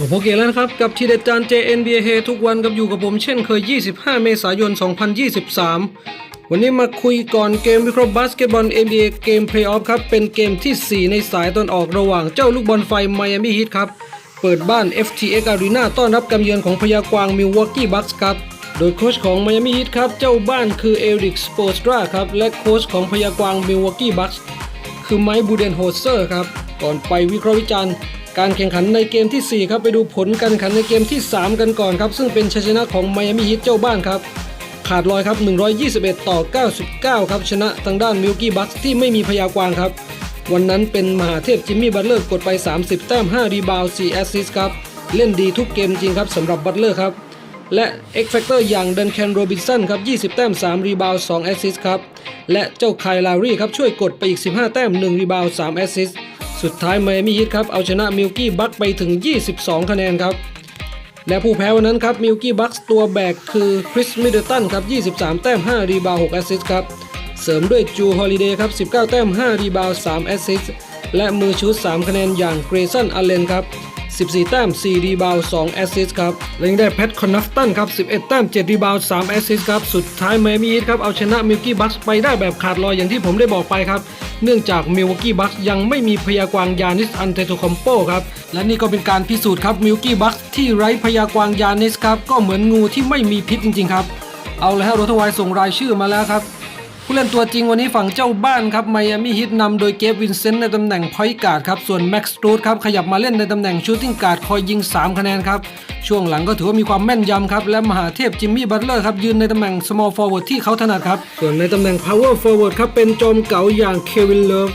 มาพบกันแล้วนะครับกับทีเด็ดจาน JNBA ทุกวันกับอยู่กับผมเช่นเคย 25 เมษายน 2023 วันนี้มาคุยก่อนเกมวิเคราะห์บาสเกตบอล NBA เกมเพลย์ออฟครับ เป็นเกมที่ 4 ในสายตอนออกระหว่างเจ้าลูกบอลไฟไมอามี่ฮีทครับ เปิดบ้าน FTX Arena ต้อนรับกำเยือนของพยากวางมิลวอกกี้บัคส์ครับ โดยโค้ชของไมอามี่ฮีทครับเจ้าบ้านคือเอริกสโปสตราครับและโค้ชของพยากวางมิลวอกกี้บัคส์คือไมค์บูเดนโฮเซอร์ครับก่อนไปวิเคราะห์วิจารณ์ การแข่งขันในเกมทีสี่ 4 ครับไปดูผลการแข่งขันในเกมที่ 3 กันก่อนครับ ซึ่งเป็นชัยชนะของไมอามี่ฮีทเจ้าบ้านครับ ขาดลอยครับ 121 ต่อ 99 ครับ ชนะทางด้านมิลกี้บัคที่ไม่มีพยากวางครับ วันนั้นเป็นมหาเทพจิมมี่บัตเลอร์กดไป 30 แต้ม 5 รีบาวด์4แอสซิสครับ เล่นดีทุกเกมจริงครับสำหรับบัตเลอร์ครับ และ X Factor อย่างเดนแคนโรบินสันครับ 20 แต้ม 3 รีบาวด์2แอสซิสครับ และเจ้าไคลลารีครับช่วยกดไปอีก 15 แต้ม 1 รีบาวด์3แอสซิสต์ สุดท้ายไมอามี่ฮิตครับเอาชนะมิลกี้บัคไปถึง 22 คะแนนครับ และผู้แพ้วันนั้นครับมิลกี้บัคตัวแบกคือคริสมิดเดิลตันครับ 23 แต้ม 5 รีบาว6แอสซิสต์ครับ เสริมด้วยจูฮอลิเดย์ครับ 19 แต้ม 5 รีบาว3แอสซิสต์และมือชุด 3 คะแนนอย่างเกรซันอัลเลนครับ 14 แต้ม 4 รีบาว 2 แอสซิสครับและยังได้แพทคอนนัฟตันครับ 11 แต้ม 7 รีบาว 3 แอสซิสครับ สุดท้ายไมอามี่ฮีทครับเอาชนะมิลกี้บัคไปได้แบบขาดลอยอย่างที่ผมได้บอกไปครับ เนื่องจากมิลกี้บัคยังไม่มีพยากวางยานิสอันเตโตคอมโปครับ และนี่ก็เป็นการพิสูจน์ครับมิลกี้บัคที่ไร้พยากวางยานิสครับก็เหมือนงูที่ไม่มีพิษจริงๆครับ เอาแล้วโรทวายส่งรายชื่อมาแล้วครับ ผู้เล่นตัวจริงวันนี้ฝั่งเจ้าบ้านครับไมอามี่ฮิตนำโดยเกฟวินเซนต์ในตำแหน่งพอยต์การ์ดครับ ส่วนแม็กซ์สตูดครับขยับมาเล่นในตำแหน่งชูตติ้งการ์ดคอยยิง 3 คะแนนครับ ช่วงหลังก็ถือว่ามีความแม่นยำครับ และมหาเทพจิมมี่บัตเลอร์ครับ ยืนในตำแหน่ง small forward ที่เขาถนัดครับ ส่วนในตำแหน่ง power forward ครับเป็นจอมเก๋าอย่างเควินเลิฟ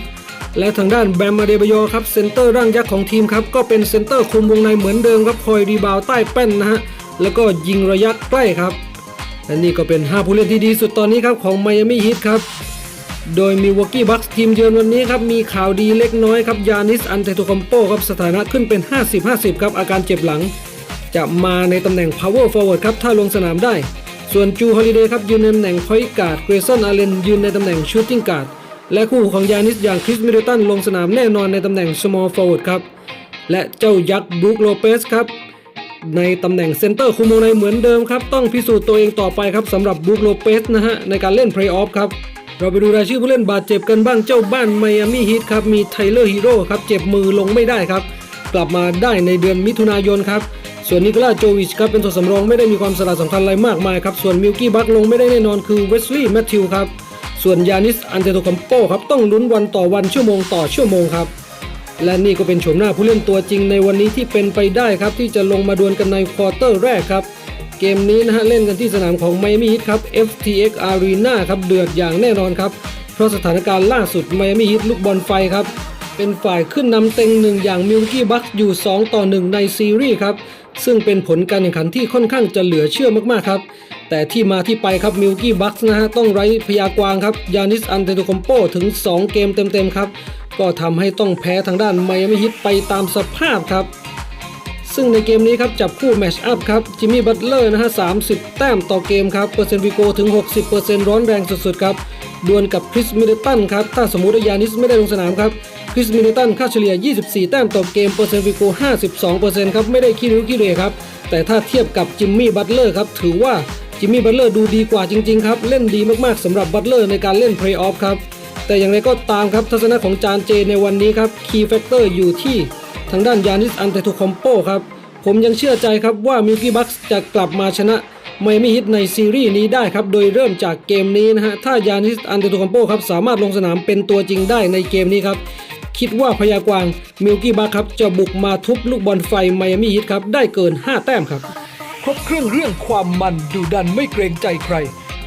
และทางด้านแบมมาเดบโยครับเซนเตอร์ร่างยักษ์ของทีมครับก็เป็นเซนเตอร์คุมวงในเหมือนเดิมครับคอยรีบาวใต้แป้นนะฮะแล้วก็ยิงระยะใกล้ครับ และนี่ก็เป็น 5 ผู้เล่นที่ดีสุดตอนนี้ครับของไมอามี่ฮิตครับ โดยมีวอกกี้บัคทีมเยือนวันนี้ครับ มีข่าวดีเล็กน้อยครับยานิสอันเตโตคอมโปครับสถานะขึ้นเป็น 50-50 ครับ อาการเจ็บหลัง จะมาในตำแหน่ง power forward ครับ ถ้าลงสนามได้ ส่วนจูฮอลิเดย์ครับยืนในตำแหน่ง point guard เกรซันอาเลนยืนในตำแหน่ง shooting guard และคู่ของยานิสอย่างคริสมิเดลตันลงสนามแน่นอนในตำแหน่ง small forward ครับและเจ้ายักษ์บรูคโลเปสครับ ในตำแหน่งเซนเตอร์คุมวงในเหมือนเดิมครับ ต้องพิสูจน์ตัวเองต่อไปครับสำหรับบรูคโลเปสนะฮะ ในการเล่นเพลย์ออฟครับ เราไปดูรายชื่อผู้เล่นบาดเจ็บกันบ้างเจ้าบ้านไมอามี่ฮีทครับ มีไทเลอร์ฮีโร่ครับ เจ็บมือลงไม่ได้ครับ กลับมาได้ในเดือนมิถุนายนครับ ส่วนนิโคลาโจวิชครับเป็นตัวสำรองไม่ได้มีความสลัดสำคัญอะไรมากมายครับส่วนมิลกี้บัคลงไม่ได้แน่นอนคือเวสลีย์แมทธิวครับส่วนยานิสอันเตโตคัมโปครับต้องลุ้นวันต่อวันชั่วโมงต่อชั่วโมงครับ และนี่ก็เป็นโฉมหน้าผู้เล่นตัวจริงในวันนี้ที่เป็นไปได้ครับที่จะลงมาดวลกันในควอเตอร์แรกครับ เกมนี้นะฮะเล่นกันที่สนามของไมอามี่ฮิตครับ FTX Arena ครับเดือดอย่างแน่นอนครับ เพราะสถานการณ์ล่าสุดไมอามี่ฮิตลูกบอลไฟครับ เป็นฝ่ายขึ้นนำเต็งหนึ่งอย่างมิลกี้บัคอยู่ 2 ต่อ 1 ในซีรีส์ครับซึ่งเป็นผลการแข่งขันที่ค่อนข้างจะเหลือเชื่อมากๆครับ แต่ที่มาที่ไปครับมิลกี้บัคนะฮะต้องไร้พยากวางครับยานิสอันเตโตคอมโปถึง 2 เกมเต็มๆครับ ก็ทำให้ต้องแพ้ทางด้านไมอามี่ฮิตไปตามสภาพครับ ซึ่งในเกมนี้ครับจับคู่แมชอัพครับจิมมี่บัตเลอร์นะฮะ30 แต้มต่อเกมครับเปอร์เซ็นต์วิโกถึง 60%ร้อนแรงสุดๆครับดวลกับคริสมิเดตันครับถ้าสมมติว่ายานิสไม่ได้ลงสนามครับคริสมิเดตันค่าเฉลี่ย 24 แต้มต่อเกม เปอร์เซ็นต์วิโก52%ครับ ไม่ได้ขี้ริ้วขี้เร่ครับ แต่ถ้าเทียบกับจิมมี่ บัตเลอร์ครับ ถือว่าจิมมี่ บัตเลอร์ดูดีกว่าจริง ๆ ครับ เล่นดีมากๆสำหรับบัตเลอร์ในการเล่นเพลย์ออฟครับ แต่อย่างไรก็ตามครับทัศนะของจานเจในวันนี้ครับคีย์แฟกเตอร์อยู่ที่ทางด้านยานิสอันเตโตคอมโปครับ ผมยังเชื่อใจครับว่ามิลกี้บัคจะกลับมาชนะไมอามี่ฮิตในซีรีส์นี้ได้ครับ โดยเริ่มจากเกมนี้นะฮะ ถ้ายานิสอันเตโตคอมโปครับ สามารถลงสนามเป็นตัวจริงได้ในเกมนี้ครับ คิดว่าพยากวางมิลกี้บัคครับ จะบุกมาทุบลูกบอลไฟไมอามี่ฮิตครับ ได้เกิน 5 แต้มครับ ครบเครื่องเรื่องความมันดูดันไม่เกรงใจใคร